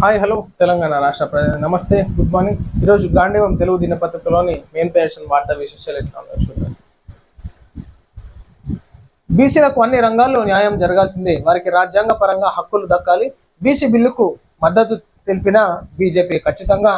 Hi hello Telangana రాష్ట్ర ప్రజలు నమస్తే గుడ్ మార్నింగ్ ఈరోజు గాంధీవం తెలుగు దినపత్రికలోని మెయిన్ పేషన్ వార్తా విశేషాలు ఎట్లా చూద్దాం. బీసీలకు అన్ని రంగాల్లో న్యాయం జరగాల్సిందే. వారికి రాజ్యాంగ పరంగా హక్కులు దక్కాలి. బీసీ బిల్లుకు మద్దతు తెలిపిన బీజేపీ ఖచ్చితంగా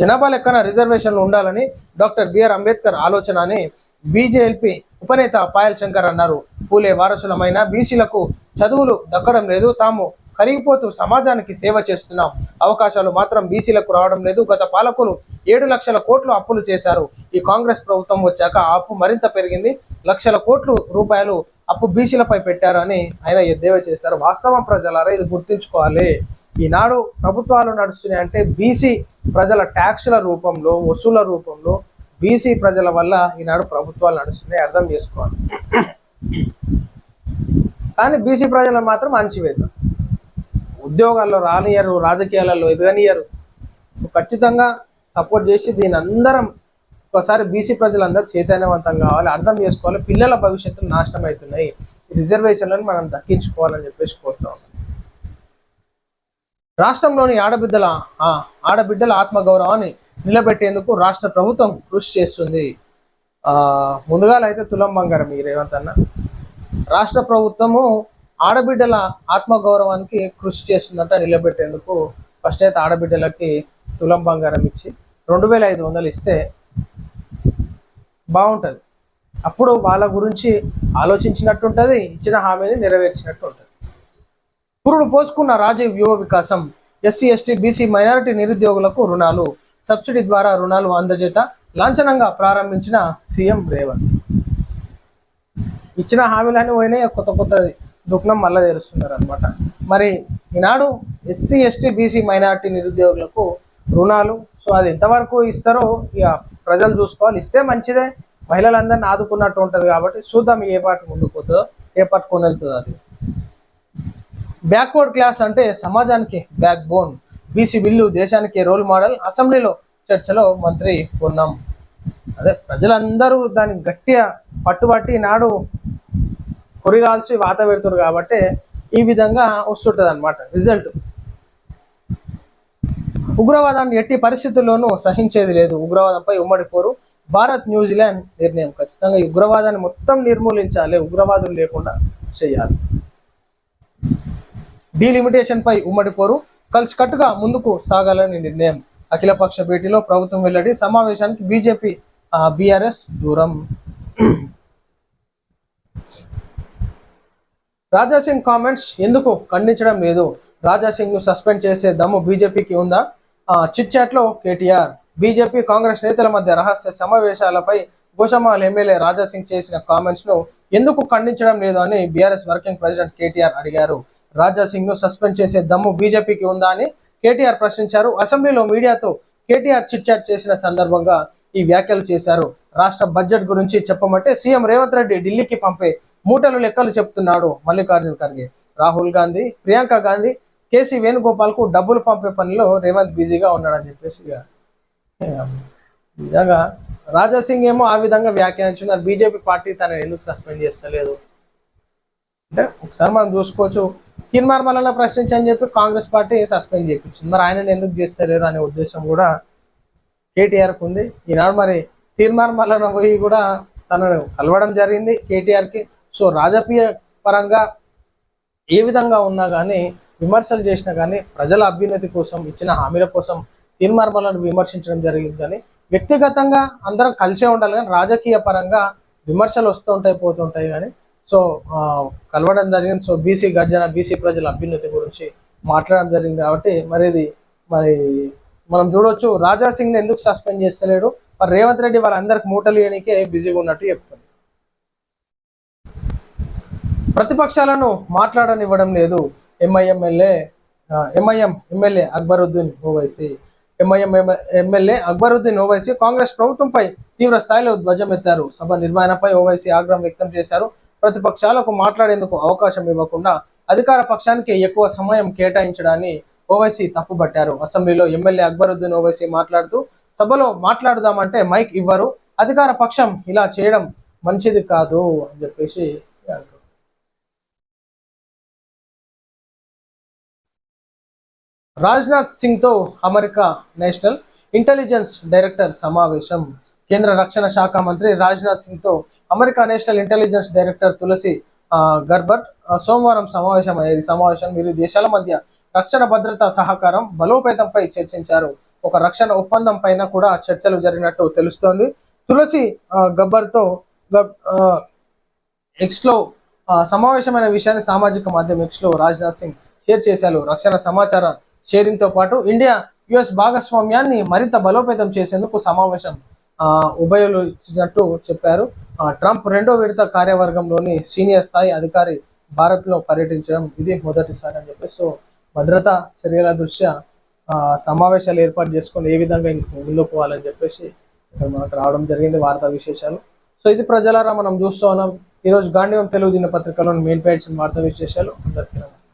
జనాభా లెక్కన రిజర్వేషన్లు ఉండాలని డాక్టర్ బిఆర్ అంబేద్కర్ ఆలోచన అని బీజేపీ ఉపనేత పాయల్ శంకర్ అన్నారు. పూలే వారసులమైన బీసీలకు చదువులు దక్కడం లేదు. తాము కరిగిపోతూ సమాజానికి సేవ చేస్తున్నాం. అవకాశాలు మాత్రం బీసీలకు రావడం లేదు. గత పాలకులు ఏడు లక్షల కోట్లు అప్పులు చేశారు. ఈ కాంగ్రెస్ ప్రభుత్వం వచ్చాక ఆ అప్పు మరింత పెరిగింది. లక్షల కోట్లు రూపాయలు అప్పు బీసీలపై పెట్టారని ఆయన ఎద్దేవా చేశారు. వాస్తవం ప్రజలారా ఇది గుర్తుంచుకోవాలి. ఈనాడు ప్రభుత్వాలు నడుస్తున్నాయి అంటే బీసీ ప్రజల ట్యాక్సుల రూపంలో వసూల రూపంలో బీసీ ప్రజల వల్ల ఈనాడు ప్రభుత్వాలు నడుస్తున్నాయి. అర్థం చేసుకోవాలి. కానీ బీసీ ప్రజలను మాత్రం అణచివేద్దాం. ఉద్యోగాల్లో రానియరు రాజకీయాలలో ఎదగనియరు ఖచ్చితంగా సపోర్ట్ చేసి దీని అందరం ఒకసారి బీసీ ప్రజలందరూ చైతన్యవంతం కావాలి అర్థం చేసుకోవాలి పిల్లల భవిష్యత్తు నాశనం అవుతున్నాయి. రిజర్వేషన్లను మనం దక్కించుకోవాలని చెప్పేసి కోరుతాం రాష్ట్రంలోని ఆడబిడ్డల ఆడబిడ్డల ఆత్మగౌరవాన్ని నిలబెట్టేందుకు రాష్ట్ర ప్రభుత్వం కృషి చేస్తుంది. ముందుగాలైతే తులం బంగారం ఈ రేవంత్ అన్న. రాష్ట్ర ప్రభుత్వము ఆడబిడ్డల ఆత్మగౌరవానికి కృషి చేస్తుందంట నిలబెట్టేందుకు ఫస్ట్ అయితే ఆడబిడ్డలకి తులం బంగారం ఇచ్చి రెండు వేల ఐదు వందలు ఇస్తే బాగుంటుంది. అప్పుడు వాళ్ళ గురించి ఆలోచించినట్టు ఉంటుంది ఇచ్చిన హామీని నెరవేర్చినట్టు ఉంటుంది పురుడు పోసుకున్న రాజీవ్ యువ వికాసం ఎస్సీ ఎస్టీ బీసీ మైనారిటీ నిరుద్యోగులకు రుణాలు సబ్సిడీ ద్వారా రుణాలు అందజేత లాంఛనంగా ప్రారంభించిన సీఎం రేవంత్. ఇచ్చిన హామీలన్నీ పోయినాయి కొత్త కొత్తది. దుఃఖం మళ్ళా తెరుస్తున్నారు అనమాట మరి ఈనాడు ఎస్సీ ఎస్టీ బీసీ మైనారిటీ నిరుద్యోగులకు రుణాలు సో అది ఎంతవరకు ఇస్తారో ఇక ప్రజలు చూసుకోవాలి. ఇస్తే మంచిదే మహిళలందరినీ ఆదుకున్నట్టు ఉంటుంది కాబట్టి చూద్దాం ఏ పాట ముందుకు పోతుందో ఏ పట్టుకొని వెళ్తుందో అది. బ్యాక్వర్డ్ క్లాస్ అంటే సమాజానికి బ్యాక్ బోన్ బీసీ బిల్లు దేశానికి రోల్ మోడల్ అసెంబ్లీలో చర్చలో మంత్రి పొన్నం. అదే ప్రజలందరూ దాన్ని గట్టిగా పట్టుబట్టి నాడు కొరిగాల్సి వాత పెడుతున్నారు కాబట్టి ఈ విధంగా వస్తుంటుంది అనమాట రిజల్ట్. ఉగ్రవాదాన్ని ఎట్టి పరిస్థితుల్లోనూ సహించేది లేదు. ఉగ్రవాదంపై ఉమ్మడి పోరు. భారత్ న్యూజిలాండ్ నిర్ణయం ఖచ్చితంగా ఈ ఉగ్రవాదాన్ని మొత్తం నిర్మూలించాలి. ఉగ్రవాదులు లేకుండా చేయాలి. డీలిమిటేషన్ పై ఉమ్మడి పోరు. కలిసికట్టుగా ముందుకు సాగాలని నిర్ణయం. అఖిలపక్ష భేటీలో ప్రభుత్వం వెల్లడి సమావేశానికి బీజేపీ బీఆర్ఎస్ దూరం. రాజాసింగ్ కామెంట్స్ ఎందుకు ఖండించడం లేదు? రాజాసింగ్ను సస్పెండ్ చేసే దమ్ము బీజేపీకి ఉందా? చిట్ చాట్లో కేటీఆర్. బీజేపీ కాంగ్రెస్ నేతల మధ్య రహస్య సమావేశాలపై గోషమాల్ ఎమ్మెల్యే రాజాసింగ్ చేసిన కామెంట్స్ను ఎందుకు ఖండించడం లేదు అని బీఆర్ఎస్ వర్కింగ్ ప్రెసిడెంట్ కేటీఆర్ అడిగారు. రాజాసింగ్ను సస్పెండ్ చేసే దమ్ము బీజేపీకి ఉందా అని కేటీఆర్ ప్రశ్నించారు. అసెంబ్లీలో మీడియాతో కేటీఆర్ చిట్ చాట్ చేసిన సందర్భంగా ఈ వ్యాఖ్యలు చేశారు. రాష్ట్ర బడ్జెట్ గురించి చెప్పమంటే సీఎం రేవంత్ రెడ్డి ఢిల్లీకి పంపే మూటలు లెక్కలు చెప్తున్నాడు మల్లికార్జున ఖర్గే. రాహుల్ గాంధీ ప్రియాంక గాంధీ కేసీ వేణుగోపాల్కు డబ్బులు పంపే పనిలో రేవంత్ బిజీగా ఉన్నాడని చెప్పేసి ఇక, నిజంగా రాజా సింగ్ ఏమో ఆ విధంగా వ్యాఖ్యానించున్నారు. బీజేపీ పార్టీ తనని ఎందుకు సస్పెండ్ చేస్తలేదు? అంటే ఒకసారి మనం చూసుకోవచ్చు. తీర్మార్మలన ప్రశ్నించని చెప్పి కాంగ్రెస్ పార్టీ సస్పెండ్ చేయించింది మరి ఆయనను ఎందుకు చేస్తలేరు అనే ఉద్దేశం కూడా కేటీఆర్కి ఉంది. ఈనాడు మరి తీర్మార్మలన పోయి కూడా తనను కలవడం జరిగింది. కేటీఆర్కి సో రాజకీయ పరంగా ఏ విధంగా ఉన్నా కానీ విమర్శలు చేసినా కానీ ప్రజల అభ్యున్నతి కోసం ఇచ్చిన హామీల కోసం తీర్మార్మలను విమర్శించడం జరిగింది. కానీ వ్యక్తిగతంగా అందరం కలిసే ఉండాలి కానీ రాజకీయ పరంగా విమర్శలు వస్తుంటాయి పోతుంటాయి కానీ సో కలవడం జరిగింది. సో బీసీ గర్జన బీసీ ప్రజల అభ్యున్నతి గురించి మాట్లాడడం జరిగింది కాబట్టి మరి ఇది మరి మనం చూడొచ్చు. రాజా ఎందుకు సస్పెండ్ చేస్తలేడు? మరి రేవంత్ రెడ్డి వాళ్ళందరికి మూటలు వేయడానికే బిజీగా ఉన్నట్టు చెప్తుంది ప్రతిపక్షాలను మాట్లాడనివ్వడం లేదు. MIM MLA MIM MLA Akbaruddin Owaisi. MIM MLA Akbaruddin Owaisi Congress ప్రభుత్వంపై తీవ్ర స్థాయిలో ధ్వజమెత్తారు. సభ నిర్వహణపై ఓవైసీ ఆగ్రహం వ్యక్తం చేశారు. ప్రతిపక్షాలకు మాట్లాడేందుకు అవకాశం ఇవ్వకుండా అధికార పక్షానికి ఎక్కువ సమయం కేటాయించడాన్ని ఓవైసీ తప్పుబట్టారు. అసెంబ్లీలో ఎమ్మెల్యే అక్బరుద్దీన్ ఓవైసీ మాట్లాడుతూ సభలో మాట్లాడదామంటే మైక్ ఇవ్వరు. అధికార పక్షం ఇలా చేయడం మంచిది కాదు అని చెప్పేసి రాజ్నాథ్ సింగ్తో అమెరికా నేషనల్ ఇంటెలిజెన్స్ డైరెక్టర్ సమావేశం. కేంద్ర రక్షణ శాఖ మంత్రి Rajnath సింగ్తో America national intelligence director Tulsi Gabbard సోమవారం సమావేశం అయ్యేది సమావేశం ఇరు దేశాల మధ్య రక్షణ భద్రతా సహకారం బలోపేతంపై చర్చించారు. ఒక రక్షణ ఒప్పందం పైన కూడా చర్చలు జరిగినట్టు తెలుస్తోంది. తులసి గబ్బర్తో ఎక్స్లో సమావేశమైన విషయాన్ని సామాజిక మాధ్యమం ఎక్స్లో రాజ్నాథ్ సింగ్ షేర్ చేశారు. రక్షణ సమాచార షేరింగ్తో పాటు ఇండియా యుఎస్ భాగస్వామ్యాన్ని మరింత బలోపేతం చేసేందుకు సమావేశం ఉభయలు ఇచ్చినట్టు చెప్పారు. ఆ, ట్రంప్ రెండో విడత కార్యవర్గంలోని సీనియర్ స్థాయి అధికారి భారత్లో పర్యటించడం ఇది మొదటిసారి అని చెప్పేసి సో భద్రతా చర్యల దృష్ట్యా ఆ, సమావేశాలు ఏర్పాటు చేసుకొని ఏ విధంగా ఇంక ముందుకు పోవాలని చెప్పేసి ఇక్కడ మనకు రావడం జరిగింది వార్తా విశేషాలు. సో ఇది ప్రజలారా మనం చూస్తూ ఉన్నాం. ఈరోజు గాంధీవం తెలుగు దినపత్రికలోని మెయిన్ పేజ్ వార్తా విశేషాలు. అందరికీ నమస్తే.